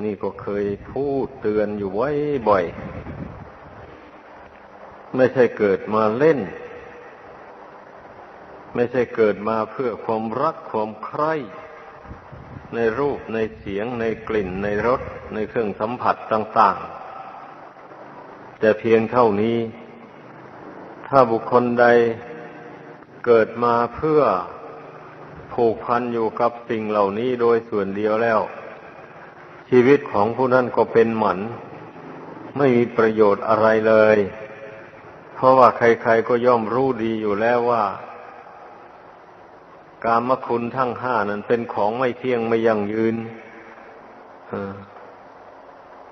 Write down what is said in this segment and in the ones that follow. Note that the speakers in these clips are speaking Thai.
นี่ก็เคยพูดเตือนอยู่ไว้บ่อย ไม่ใช่เกิดมาเล่น ไม่ใช่เกิดมาเพื่อความรักความใคร่ในรูปในเสียงในกลิ่นในรสในเครื่องสัมผัสต่างๆ แต่เพียงเท่านี้ ถ้าบุคคลใดเกิดมาเพื่อผูกพันอยู่กับสิ่งเหล่านี้โดยส่วนเดียวแล้ว ชีวิตของผู้นั้นก็เป็นหมัน ไม่มีประโยชน์อะไรเลย เพราะว่าใครๆก็ย่อมรู้ดีอยู่แล้วว่า กามคุณทั้งห้านั้นเป็นของไม่เที่ยงไม่ยั่งยืน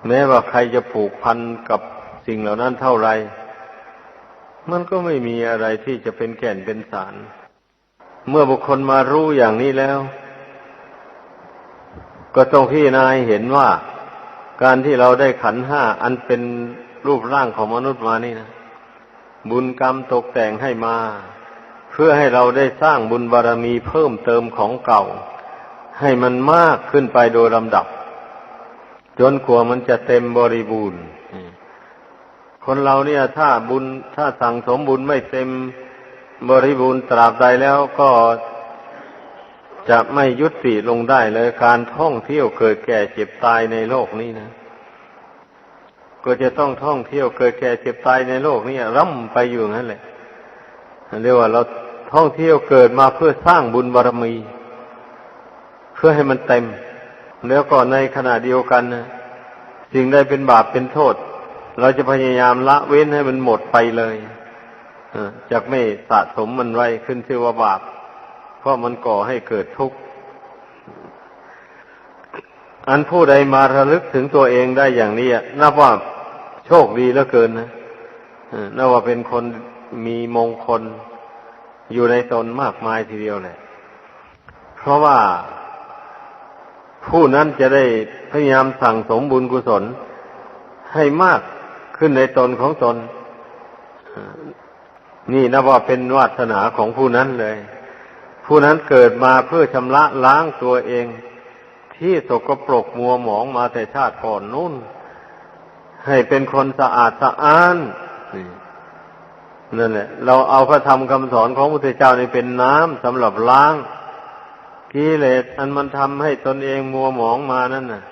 แม้ว่าใครจะผูกพันกับสิ่งเหล่านั้นเท่าไร มันก็ไม่มีอะไรที่จะเป็นแก่นเป็นสาร เมื่อบุคคลมารู้อย่างนี้แล้ว ก็ต้องพี่นายเห็นว่าการที่เราได้ขันห้าอันเป็นรูปร่างของมนุษย์มานี่นะ บุญกรรมตกแต่งให้มา เพื่อให้เราได้สร้างบุญบารรมีเพิ่มเติมของเก่า ให้มันมากขึ้นไปโดยลำดับ จนกว่ามันจะเต็มบริบูรณ์คนเราเนี่ยถ้าบุญถ้าสั่งสมบุญไม่เต็มบริบูรณ์ตราบใดแล้วก็ จะไม่ยุติลงได้เลยการท่องเที่ยวเกิดแก่เจ็บตายในโลกนี้นะ ก็จะต้องท่องเที่ยวเกิดแก่เจ็บตายในโลกนี้ร่ำไปอยู่นั่นแหละเรียกว่าเราท่องเที่ยวเกิดมาเพื่อสร้างบุญบารรมี เพื่อให้มันเต็ม แล้วก็ในขณะเดียวกันนะสิ่งใดเป็นบาปเป็นโทษ เราจะพยายามละเว้นให้มันหมดไปเลยจากไม่สะสมมันไว้ขึ้นชื่อว่าบาป เพราะมันก่อให้เกิดทุกข์ อันผู้ใดมาระลึกถึงตัวเองได้อย่างนี้นับว่าโชคดีเหลือเกินนะนับว่าเป็นคนมีมงคลอยู่ในตนมากมายทีเดียวเลยเพราะว่าผู้นั้นจะได้พยายามสั่งสมบุญกุศล ให้มากขึ้นในตนของตน นี่นับว่าเป็นวาสนาของผู้นั้นเลย ผู้นั้นเกิดมาเพื่อชำระล้างตัวเอง ที่สกปรกมัวหมองมาแต่ชาติก่อนนู่น ให้เป็นคนสะอาดสะอ้านนั่นแหละเราเอาพระธรรมคำสอนของพระพุทธเจ้านี่เป็นน้ำสำหรับล้างกิเลสอันมันทำให้ตนเองมัวหมองมานั่นน่ะ